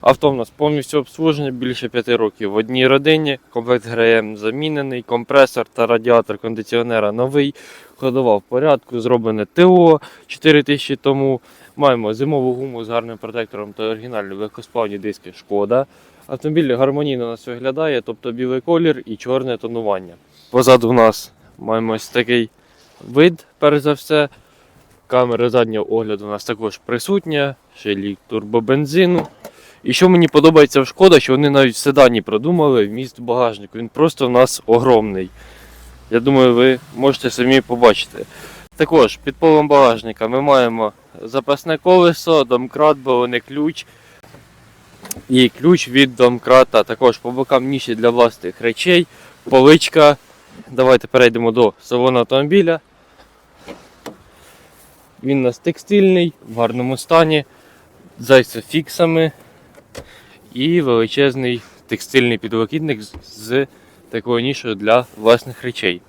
Авто в нас повністю обслужене більше 5 років в одній родині. Комплект ГРМ замінений, компресор та радіатор кондиціонера новий. Ходова в порядку, зроблене ТО 4000 тому. Маємо зимову гуму з гарним протектором та оригінальні легкосплавні диски Шкода. Автомобіль гармонійно нас виглядає, тобто білий колір і чорне тонування. Позаду у нас маємо ось такий вид, перш за все. Камера заднього огляду у нас також присутня, ще лік турбобензину. І що мені подобається в шкода, що вони навіть в седані продумали вміст багажнику. Він просто у нас огромний. Я думаю, ви можете самі побачити. Також під полом багажника ми маємо запасне колесо, домкрат, балоний ключ і ключ від домкрата. Також по бокам ніші для власних речей, поличка. Давайте перейдемо до салону автомобіля. Він у нас текстильний, в гарному стані, з айсофіксами і величезний текстильний підлокітник з- такою нішою для власних речей.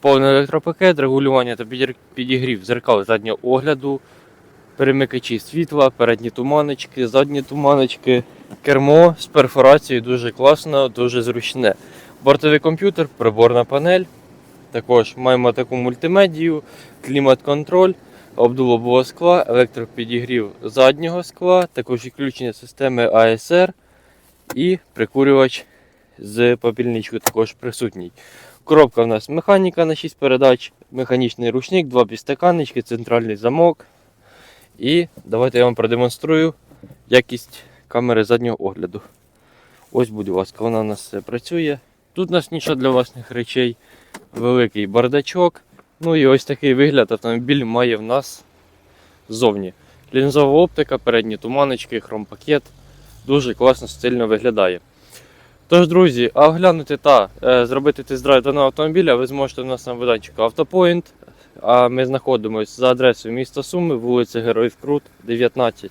Повний електропакет, регулювання та підігрів зеркал заднього огляду, перемикачі світла, передні туманочки, задні туманочки, кермо з перфорацією дуже класно, дуже зручне. Бортовий комп'ютер, приборна панель. Також маємо таку мультимедію, клімат-контроль, обдуло скла, електропідігрів заднього скла, також відключення системи ASR і прикурювач з попільничкою також присутній. Коробка в нас механіка на 6 передач, механічний ручник, два підстаканнички, центральний замок. І давайте я вам продемонструю якість камери заднього огляду. Ось, будь ласка, вона у нас все працює. Тут у нас ніша для власних речей, великий бардачок. Ну і ось такий вигляд автомобіль має в нас ззовні. Лінзова оптика, передні туманочки, хромпакет. Дуже класно, стильно виглядає. Тож, друзі, а оглянути та е, зробити тест-драйв даного автомобіля ви зможете в нас на майданчику Автопоінт. А ми знаходимося за адресою міста Суми, вулиця Героїв Крут, 19.